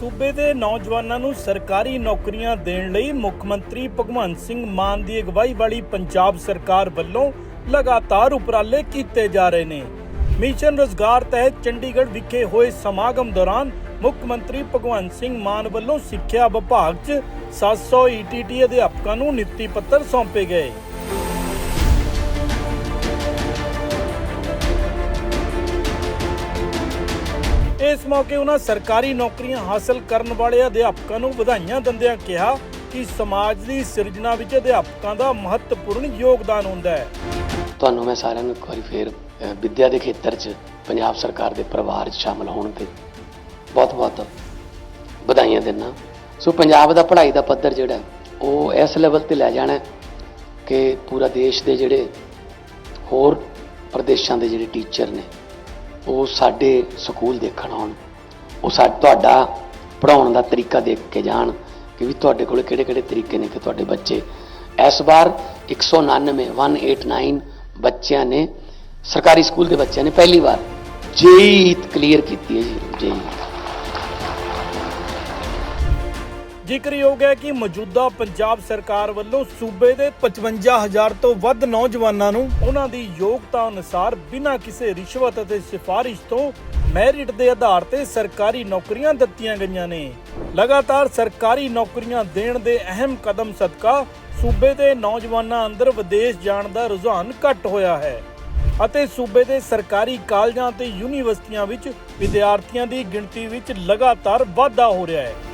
ਸੂਬੇ ਦੇ ਨੌਜਵਾਨਾਂ ਨੂੰ ਸਰਕਾਰੀ ਨੌਕਰੀਆਂ ਦੇਣ ਲਈ ਮੁੱਖ ਮੰਤਰੀ ਭਗਵੰਤ ਸਿੰਘ ਮਾਨ ਦੀ ਅਗਵਾਈ ਵਾਲੀ ਪੰਜਾਬ ਸਰਕਾਰ ਵੱਲੋਂ ਲਗਾਤਾਰ ਉਪਰਾਲੇ ਕੀਤੇ ਜਾ ਰਹੇ ਨੇ। ਮਿਸ਼ਨ ਰੋਜ਼ਗਾਰ ਤਹਿਤ ਚੰਡੀਗੜ੍ਹ ਵਿਖੇ ਹੋਏ ਸਮਾਗਮ ਦੌਰਾਨ ਮੁੱਖ ਮੰਤਰੀ ਭਗਵੰਤ ਸਿੰਘ ਮਾਨ ਵੱਲੋਂ ਸਿੱਖਿਆ ਵਿਭਾਗ 'ਚ 700 ਈਟੀਟੀ ਅਧਿਆਪਕਾਂ ਨੂੰ ਨਿਯੁਕਤੀ ਪੱਤਰ ਸੌਂਪੇ ਗਏ। ਇਸ ਮੌਕੇ ਉਹਨਾਂ ਸਰਕਾਰੀ ਨੌਕਰੀਆਂ ਹਾਸਲ ਕਰਨ ਵਾਲੇ ਅਧਿਆਪਕਾਂ ਨੂੰ ਵਧਾਈਆਂ ਦਿੰਦਿਆਂ ਕਿਹਾ ਕਿ ਸਮਾਜ ਦੀ ਸਿਰਜਣਾ ਵਿੱਚ ਅਧਿਆਪਕਾਂ ਦਾ ਮਹੱਤਵਪੂਰਨ ਯੋਗਦਾਨ ਹੁੰਦਾ ਹੈ। ਤੁਹਾਨੂੰ ਮੈਂ ਸਾਰਿਆਂ ਨੂੰ ਇੱਕ ਵਾਰੀ ਫੇਰ ਵਿੱਦਿਆ ਦੇ ਖੇਤਰ 'ਚ ਪੰਜਾਬ ਸਰਕਾਰ ਦੇ ਪਰਿਵਾਰ 'ਚ ਸ਼ਾਮਲ ਹੋਣ ਤੇ ਬਹੁਤ-ਬਹੁਤ ਵਧਾਈਆਂ ਦਿੰਦਾ। ਸੋ ਪੰਜਾਬ ਦਾ ਪੜ੍ਹਾਈ ਦਾ ਪੱਧਰ ਜਿਹੜਾ, ਉਹ ਇਸ ਲੈਵਲ ਤੇ ਲੈ ਜਾਣਾ ਕਿ ਪੂਰਾ ਦੇਸ਼ ਦੇ ਜਿਹੜੇ ਹੋਰ ਪ੍ਰਦੇਸ਼ਾਂ ਦੇ ਜਿਹੜੇ ਟੀਚਰ ਨੇ ਉਹ ਸਾਡੇ ਸਕੂਲ ਦੇਖਣ ਆਉਣ। ਉਹ ਸਾ, ਤੁਹਾਡਾ ਪੜਾਉਣ ਦਾ ਤਰੀਕਾ ਦੇਖ ਕੇ ਜਾਣ ਕਿ ਵੀ ਤੁਹਾਡੇ ਕੋਲ ਕਿਹੜੇ-ਕਿਹੜੇ ਤਰੀਕੇ ਨੇ ਕਿ ਤੁਹਾਡੇ ਬੱਚੇ। ਇਸ ਵਾਰ 199 189 ਬੱਚਿਆਂ ਨੇ, ਸਰਕਾਰੀ ਸਕੂਲ ਦੇ ਬੱਚਿਆਂ ਨੇ ਪਹਿਲੀ ਵਾਰ ਜੇਈ ਕਲੀਅਰ ਕੀਤੀ ਹੈ ਜੀ ਜੇਈ ਜ਼ਿਕਰਯੋਗ ਹੈ ਕਿ ਮੌਜੂਦਾ ਪੰਜਾਬ ਸਰਕਾਰ ਵੱਲੋਂ ਸੂਬੇ ਦੇ 55000 ਤੋਂ ਵੱਧ ਨੌਜਵਾਨਾਂ ਨੂੰ ਉਹਨਾਂ ਦੀ ਯੋਗਤਾ ਅਨੁਸਾਰ ਬਿਨਾਂ ਕਿਸੇ ਰਿਸ਼ਵਤ ਅਤੇ ਸਿਫਾਰਿਸ਼ ਤੋਂ ਮੈਰਿਟ ਦੇ ਆਧਾਰ ਤੇ ਸਰਕਾਰੀ ਨੌਕਰੀਆਂ ਦਿੱਤੀਆਂ ਗਈਆਂ ਨੇ। ਲਗਾਤਾਰ ਸਰਕਾਰੀ ਨੌਕਰੀਆਂ ਦੇਣ ਦੇ ਅਹਿਮ ਕਦਮ ਸਦਕਾ ਸੂਬੇ ਦੇ ਨੌਜਵਾਨਾਂ ਅੰਦਰ ਵਿਦੇਸ਼ ਜਾਣ ਦਾ ਰੁਝਾਨ ਘਟ ਹੋਇਆ ਹੈ ਅਤੇ ਸੂਬੇ ਦੇ ਸਰਕਾਰੀ ਕਾਲਜਾਂ ਤੇ ਯੂਨੀਵਰਸਿਟੀਆਂ ਵਿੱਚ ਵਿਦਿਆਰਥੀਆਂ ਦੀ ਗਿਣਤੀ ਵਿੱਚ ਲਗਾਤਾਰ ਵਾਧਾ ਹੋ ਰਿਹਾ ਹੈ।